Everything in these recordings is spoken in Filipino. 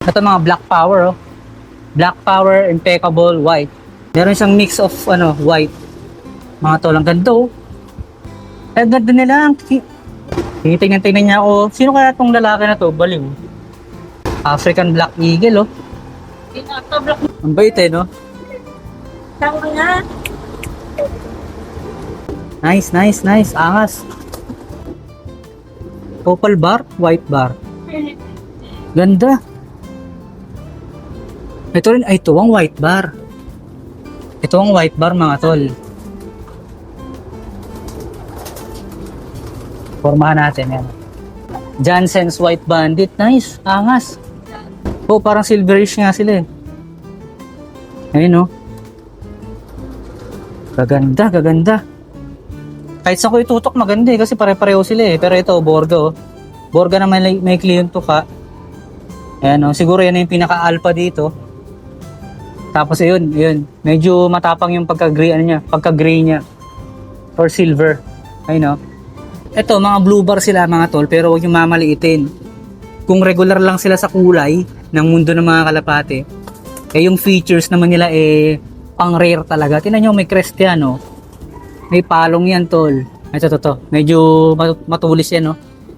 Ito mga black power, oh. Black power, impeccable, white. Meron siyang mix of, ano, white. Mga tol, ang ganda, oh. Ang ganda nila. Tinitingnan-tingnan niya ako. Sino kaya tong lalaki na to? Baliw. African Black Eagle, oh. Ang bait, eh, no? Tama nga. Nice, nice, nice. Angas. Opal bar, white bar. Ganda. Ito rin, ay, ito ang white bar. Ito ang white bar, mga tol. Formahan natin yan. Jansen's White Bandit. Nice. Angas. Oh, parang silverish nga sila eh. Ayun oh. Gaganda, gaganda. Kahit sa ko itutok maganda eh, kasi pare-pareho sila eh. Pero ito, Borga oh. Borga na may, may clean to ka. Ayan oh, siguro yan yung pinaka-alpha dito. Tapos yun, yun. Medyo matapang yung pagka-gray ano niya, pagka-gray niya. Or silver. Ayun oh. Ito, mga blue bar sila mga tol, pero huwag yung mamaliitin. Kung regular lang sila sa kulay ng mundo ng mga kalapate, eh yung features naman nila eh pang rare talaga. Tingnan nyo, may crest yan, oh. May palong yan, tol. Ito, to, to. Medyo mat- matulis yan, no?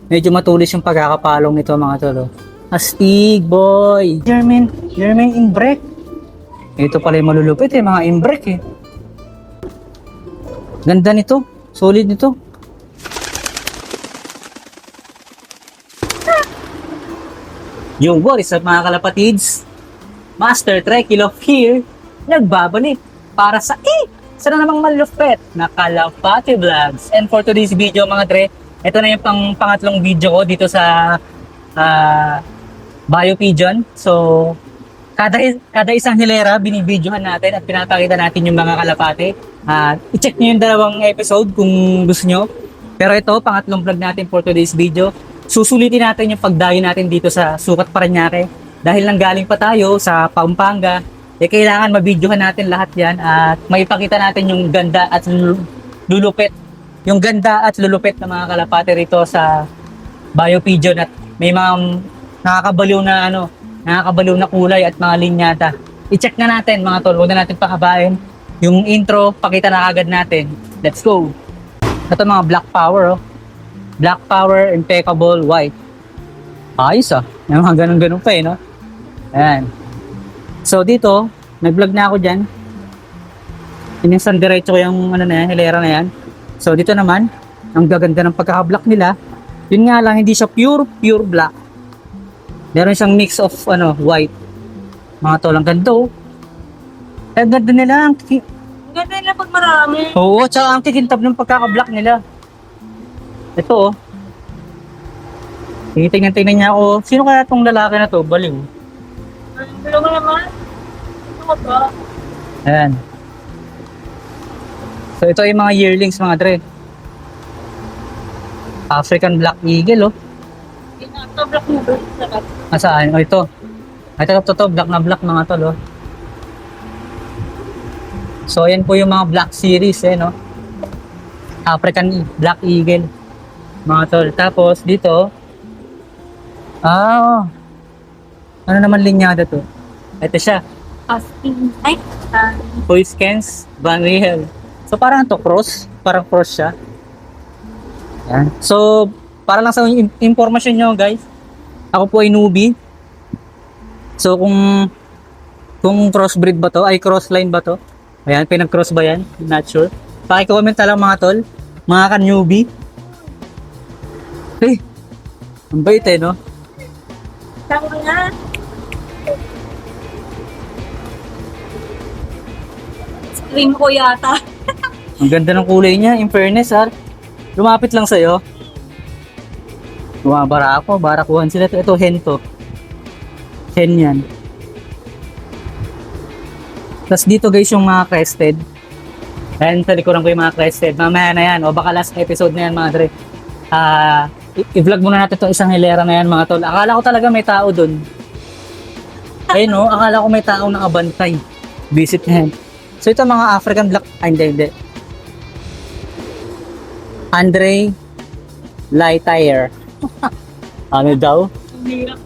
Medyo matulis yung pagkakapalong nito, mga tol, oh. Astig, boy! German, German imbrek. Ito pala yung malulupit, eh, mga imbrek, eh. Ganda nito. Solid nito. Yung what is mga kalapatids? Master Trekkie of here, nagbabalik para sa eh, sana namang malupet na Kalapati Vlogs. And for today's video mga dre, ito na yung pang pangatlong video ko dito sa ah, Bio Pigeon. So, kada, kada isang hilera, binibidyohan natin at pinapakita natin yung mga kalapate. At i-check nyo yung dalawang episode kung gusto nyo. Pero ito, pangatlong vlog natin for today's video. Susulitin natin yung pagdayo natin dito sa Sukat Paranaque. Dahil nang galing pa tayo sa Pampanga, eh kailangan mabidyohan natin lahat yan at maipakita natin yung ganda at lul- lulupit. Yung ganda at lulupit ng mga kalapate rito sa Bio Pigeon at may mga nakakabaliw na ano, nakakabaliw na kulay at mga linyata. I-check na natin mga tol, huwag na natin pakabain. Yung intro, pakita na agad natin. Let's go! Ito mga Black Power, oh. Black Power, Impeccable, White. Ayos ah. May mga ganun-ganun pa eh, no? Ayan. So dito, nag-vlog na ako dyan. Ininsan diretso ko yung ano na yan, hilera na yan. So dito naman, ang gaganda ng pagkaka-black nila. Yun nga lang, hindi siya pure, pure black. Meron siyang mix of ano, white. Mga tol, ang ganda oh. Ang ganda nila. Ang ki- Ang ganda nila pag marami. Oo, tsaka ang kikintab ng pagkaka-black nila. Ito oh. Tinitingnan-tingnan niya ako. Sino kaya tong lalaki na to? Baliw. Ang gulo mo naman. Ano ba? Ayan. So ito yung mga yearlings mga dre. African Black Eagle oh. Pinaka-block mo ba? Sarap. Asaan? Oh ito. Ito to, to, black na black mga tol oh. So ayan po yung mga black series eh no. African Black Eagle. Mga tol. Tapos dito Ah. Ano naman linyada to? Ito siya. Asking. Ay. ah, Toy Scans Van Riel. So parang to cross, parang cross siya. Yan. So para lang sa in- information nyo guys, ako po ay newbie. So kung kung crossbreed ba to, ay crossline ba to? Ayan, pinag-cross ba yan? Not sure. Paki-comment na lang mga tol, mga ka-newbie. Hey, ang bait eh, no? Tama nga. Scream ko yata. Ang ganda ng kulay niya, in fairness ha. Lumapit lang sa'yo. Bumabara ako, barakuhan sila. Ito, ito hen to. Hen yan. Tapos dito guys yung mga crested. Ayan, sa likuran ko yung mga crested. Mamaya na yan. O baka last episode na yan mga dre. I- i-vlog muna natin itong isang hilera na yan mga tol. Akala ko talaga may tao dun. Ayun no, akala ko may tao nakabantay. Visit na yan. So ito mga African Black, ay hindi, hindi. Andre Lightyear. ano daw?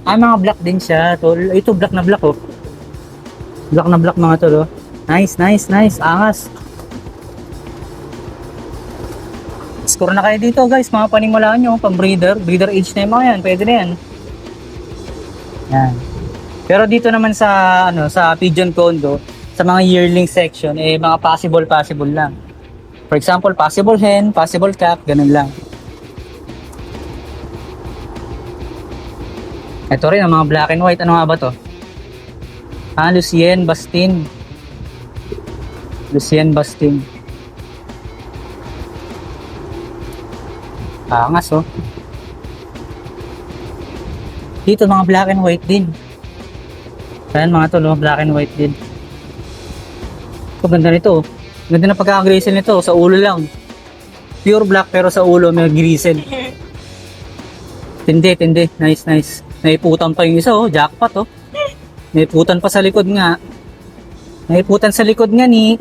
Ah, mga black din siya, tol. Ito, black na black, oh. Black na black, mga tol, oh. Nice, nice, nice. Angas. Score na kayo dito, guys. Mga panimulaan nyo, pang breeder. Breeder age na yung mga yan. Pwede na yan. Yan. Pero dito naman sa, ano, sa pigeon condo, sa mga yearling section, eh, mga possible, possible lang. For example, possible hen, possible cap, ganun lang. Ito rin, ang mga black and white. Ano nga ba to? Ah, Lucien Bastin. Lucien Bastin. Angas, oh. Dito, mga black and white din. Ayan, mga to, no? black and white din. Ito, ganda nito. oh. Ganda na pagkakagrisel nito, sa ulo lang. Pure black pero sa ulo may grisel. Tindi, tindi. Nice, nice. Naiputan pa yung isa, oh. Jackpot, oh. Naiputan pa sa likod nga. Naiputan sa likod nga ni.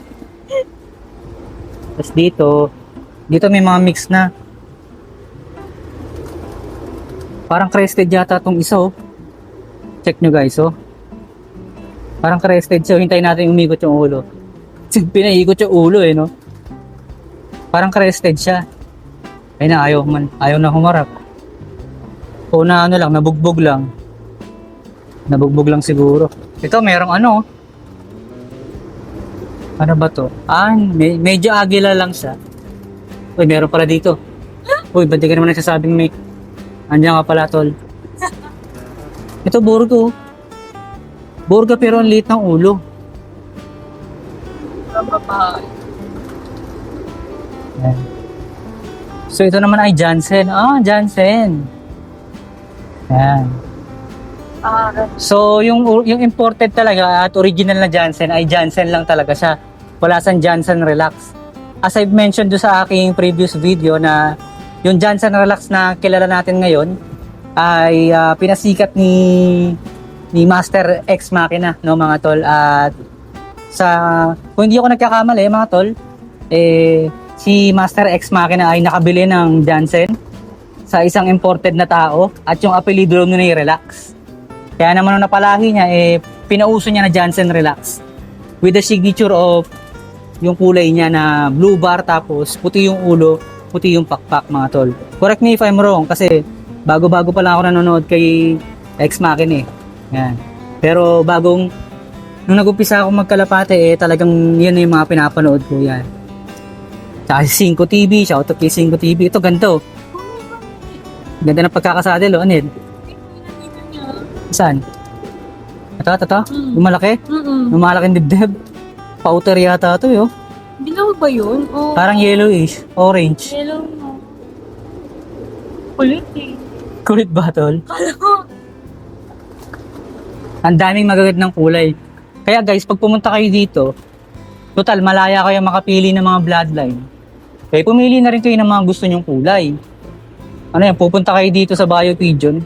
Tapos dito, dito may mga mix na. Parang crested yata tong isa, oh. Check nyo guys, oh. Parang crested siya. Hintayin natin umikot yung ulo. Pinaikot yung ulo, eh, no? Parang crested siya. Ay na, ayaw man. Ayaw na humarap. O na ano lang, nabugbog lang. Nabugbog lang siguro. Ito, merong ano. Ano ba to? Ah, me- medyo agila lang siya. Uy, meron pala dito. Uy, ba't di ka naman nagsasabing may... Andiyan ka pala, tol. Ito, burgo. Burga pero ang liit ng ulo. So, ito naman ay Jansen. Ah, Jansen. Ayan. Ah, So, yung yung imported talaga at original na Jansen ay Jansen lang talaga siya. Wala sang Jansen Relax. As I've mentioned do sa aking previous video na yung Jansen Relax na kilala natin ngayon ay ah, pinasikat ni ni Master X Machina, no mga tol. At sa kung hindi ako nagkakamali, mga tol, eh si Master X Machina ay nakabili ng Jansen sa isang imported na tao at yung apelido nun ay Relax. Kaya naman nung napalahi niya, eh, pinauso niya na Jansen Relax. With the signature of yung kulay niya na blue bar tapos puti yung ulo, puti yung pakpak mga tol. Correct me if I'm wrong kasi bago-bago pa lang ako nanonood kay Ex Machina eh. Yan. Pero bagong nung nag-umpisa ako magkalapate eh talagang na yung mga pinapanood ko yan. Tsaka 5 TV, shout out kay 5 TV. Ito ganito. Ganda ng pagkakasadel oh, Anil. Saan? Ito, ito, ito. Mm. Yung malaki? Mm-mm. Yung malaking dibdib. Powder yata ito, yo. Dilaw ba yun? O Parang yellowish, orange. yellow? Kulit eh. Kulit ba, tol? Kala ko. Ang daming magagandang kulay. Kaya guys, pag pumunta kayo dito, total, malaya kayo makapili ng mga bloodline. Kaya pumili na rin kayo ng mga gusto nyong kulay. Ano yan, pupunta kayo dito sa Bio Pigeon.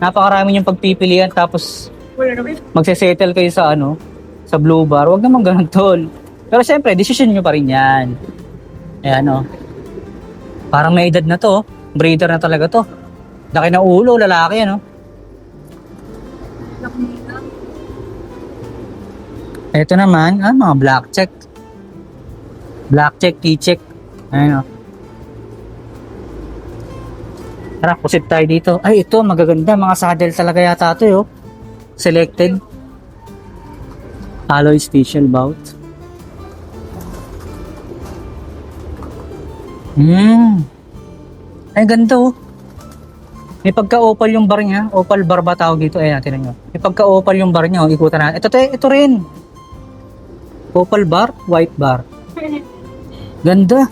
Napakarami yung pagpipilian tapos magsesettle kayo sa ano, sa blue bar. Huwag naman ganun, tol. Pero syempre, decision nyo pa rin yan. Ayan, oh. Parang may edad na to. oh. Breeder na talaga to. Laki na ulo, lalaki, ano. Ito naman, ah, mga black check. Black check, key check. Ayan, oh. Tara, kusit tayo dito. Ay, ito, magaganda. Mga saddle talaga yata ito, yo. Selected. Alloy special bout. Hmm. Ay, ganda, oh. May pagka-opal yung bar niya. Opal bar ba tawag dito? Ayan, natin nyo. May pagka-opal yung bar niya. Oh. Ikutan natin. Ito, ito, ito rin. Opal bar, white bar. Ganda.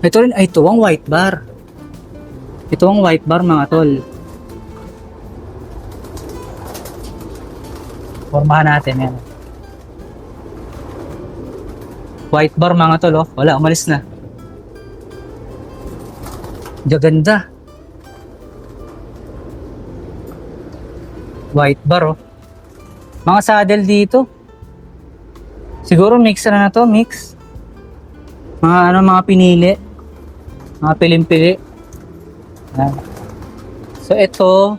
Ito rin, ay, ito ang white bar. Ito ang white bar, mga tol. Formahan natin yan. White bar, mga tol, oh. Wala, umalis na. Gaganda. White bar, oh. Mga saddle dito. Siguro mix na na to, mix. Mga ano, mga pinili. Mga pilim-pili. Yan. So, ito,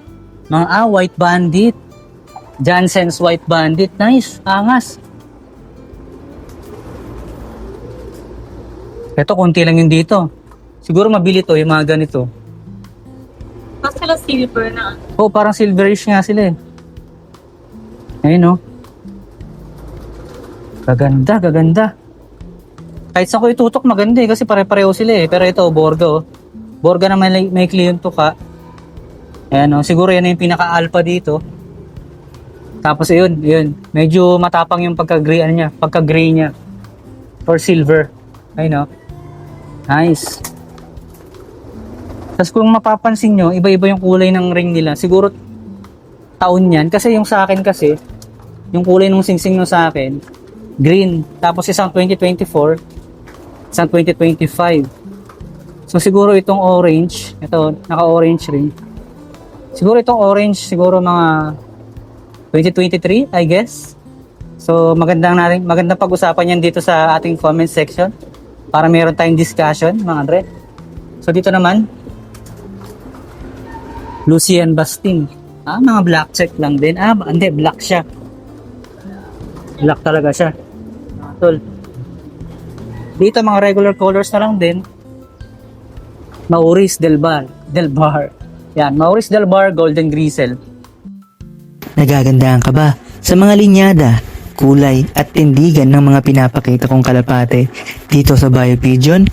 mga ah, White Bandit. Jansen's White Bandit. Nice. Angas. Ito, konti lang yung dito. Siguro mabili to, yung mga ganito. Tapos sila silver na. Oh, parang silverish nga sila eh. Ayun oh. Gaganda, gaganda. Kahit sa ko itutok maganda eh, kasi pare-pareho sila eh. Pero ito, Borga oh. Borga na may, may client to ka. Ayan oh, siguro yan yung pinaka-alpha dito. Tapos yun, yun. Medyo matapang yung pagka-gray ano niya, pagka-gray niya. Or silver. Ayun oh. Nice. Tapos kung mapapansin nyo, iba-iba yung kulay ng ring nila. Siguro taon yan. Kasi yung sa akin kasi, yung kulay ng singsing no sa akin, green. Tapos isang 2024, isang 2025. So siguro itong orange, ito, naka-orange ring. Siguro itong orange, siguro mga 2023, I guess. So magandang natin, magandang pag-usapan yan dito sa ating comment section para meron tayong discussion, mga Andre. So dito naman, Lucian Bastin. Ah, mga black check lang din. Ah, hindi, black siya. Black talaga siya. Tol. Dito mga regular colors na lang din. Maurice Del Bar. Del Bar. Yan, Maurice Del Bar Golden Grisel. Nagagandaan ka ba sa mga linyada, kulay at tindigan ng mga pinapakita kong kalapate dito sa Biopigeon?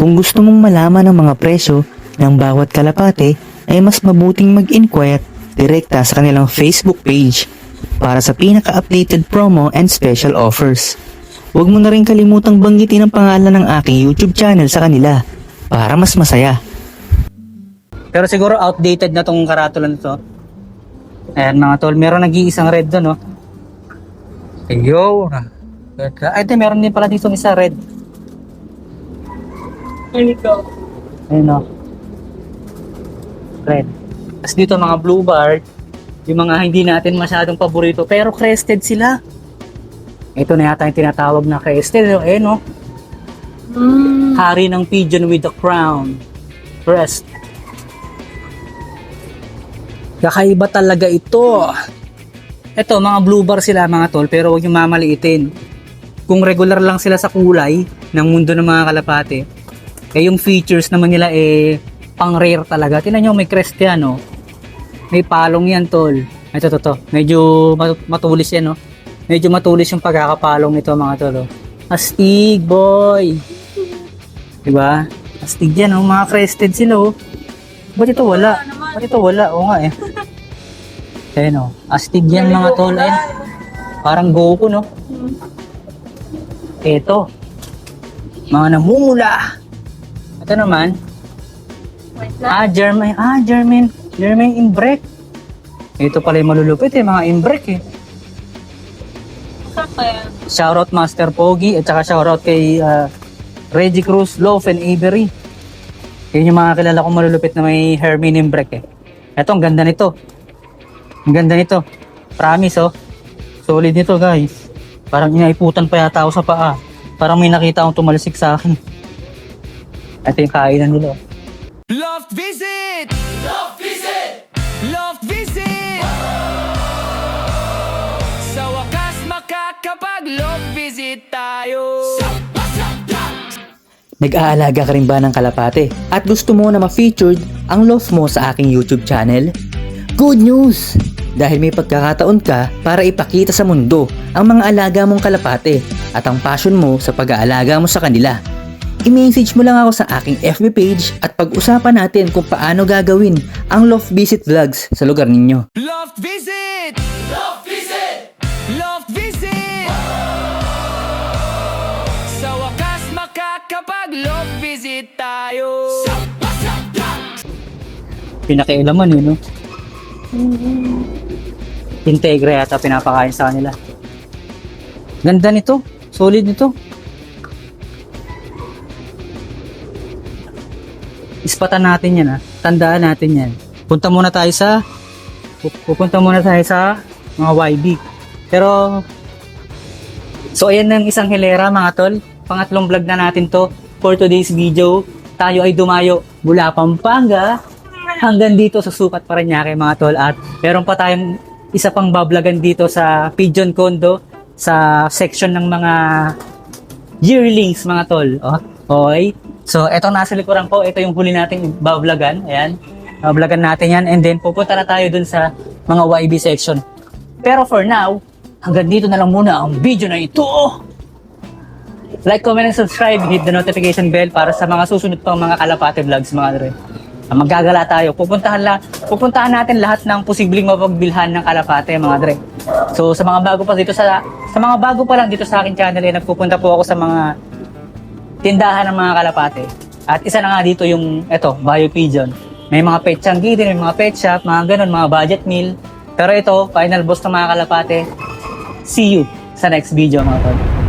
Kung gusto mong malaman ang mga presyo ng bawat kalapate ay mas mabuting mag-inquire direkta sa kanilang Facebook page para sa pinaka-updated promo and special offers. Huwag mo na rin kalimutang banggitin ang pangalan ng aking YouTube channel sa kanila para mas masaya. Pero siguro outdated na tong karatula nito. Ayan mga tol, meron nag-iisang red doon, no? Ayo. Ay, ito, meron din pala dito isa red. Go. Ayun no. Red. Tapos dito mga blue bar, yung mga hindi natin masyadong paborito, pero crested sila. Ito na yata yung tinatawag na crested. Eh no, Mm. hari ng pigeon with the crown. Crest. Kakaiba talaga ito. Ito, mga blue bar sila mga tol, pero huwag yung mamaliitin. Kung regular lang sila sa kulay ng mundo ng mga kalapate, eh yung features naman nila eh pang rare talaga. Tingnan nyo, may crest yan, oh. May palong yan, tol. Ito, to, to. Medyo mat- matulis yan, oh. Medyo matulis yung pagkakapalong nito, mga tol, oh. Astig, boy! Diba? Astig yan, oh. Mga crested sila, oh. Ba't ito wala? Ba't ito wala? Oo nga, eh. Ayan, oh. Astig yan, mga tol, eh. Parang Goku, no? Ito. Mga namumula. Ito naman. Ah, German. Ah, German. German imbrek. Ito pala yung malulupit eh, mga imbrek eh. Shoutout Master Pogi at saka shoutout kay ah, Reggie Cruz, Loaf and Avery. Yun yung mga kilala kong malulupit na may Hermine imbrek eh. Ito, ang ganda nito. Ang ganda nito. Promise oh. Solid nito guys. Parang inaiputan pa yata ako sa paa. Parang may nakita akong tumalsik sa akin. Ito yung kainan nila. Love visit! Love visit! Love visit! Sa wakas makakapag-love visit tayo! Nag-aalaga ka rin ba ng kalapate at gusto mo na ma-featured ang love mo sa aking YouTube channel? Good news! Dahil may pagkakataon ka para ipakita sa mundo ang mga alaga mong kalapate at ang passion mo sa pag-aalaga mo sa kanila. I-message mo lang ako sa aking FB page at pag-usapan natin kung paano gagawin ang Love Visit Vlogs sa lugar ninyo. Love visit! Tayo! Pinakialaman eh, no? Integra yata pinapakain sa kanila. Ganda nito. Solid nito. Ispatan natin yan ha. Tandaan natin yan. Punta muna tayo sa pu- pupunta muna tayo sa mga YB. Pero So ayan ng isang hilera mga tol. Pangatlong vlog na natin to for today's video. Tayo ay dumayo mula Pampanga hanggang dito sa sukat pa rin niya kay mga tol at meron pa tayong isa pang bablagan dito sa Pigeon Condo sa section ng mga yearlings mga tol. Oh, okay. So, eto nasa likuran ko. Ito yung huli nating bablagan. Ayan. Bablagan natin yan. And then, pupunta na tayo dun sa mga YB section. Pero for now, hanggang dito na lang muna ang video na ito. Like, comment, and subscribe. Hit the notification bell para sa mga susunod pang mga kalapate vlogs mga dre. Ah, Maggagala tayo. Pupuntahan, la, pupuntahan natin lahat ng posibleng mapagbilhan ng kalapate mga dre. So sa mga bago pa dito sa sa mga bago pa lang dito sa akin channel eh, nagpupunta po ako sa mga tindahan ng mga kalapate. At isa na nga dito yung eto, Bio Pigeon. May mga pet changi din, may mga pet shop, mga ganun, mga budget meal. Pero ito, final boss ng mga kalapate. See you sa next video mga tol.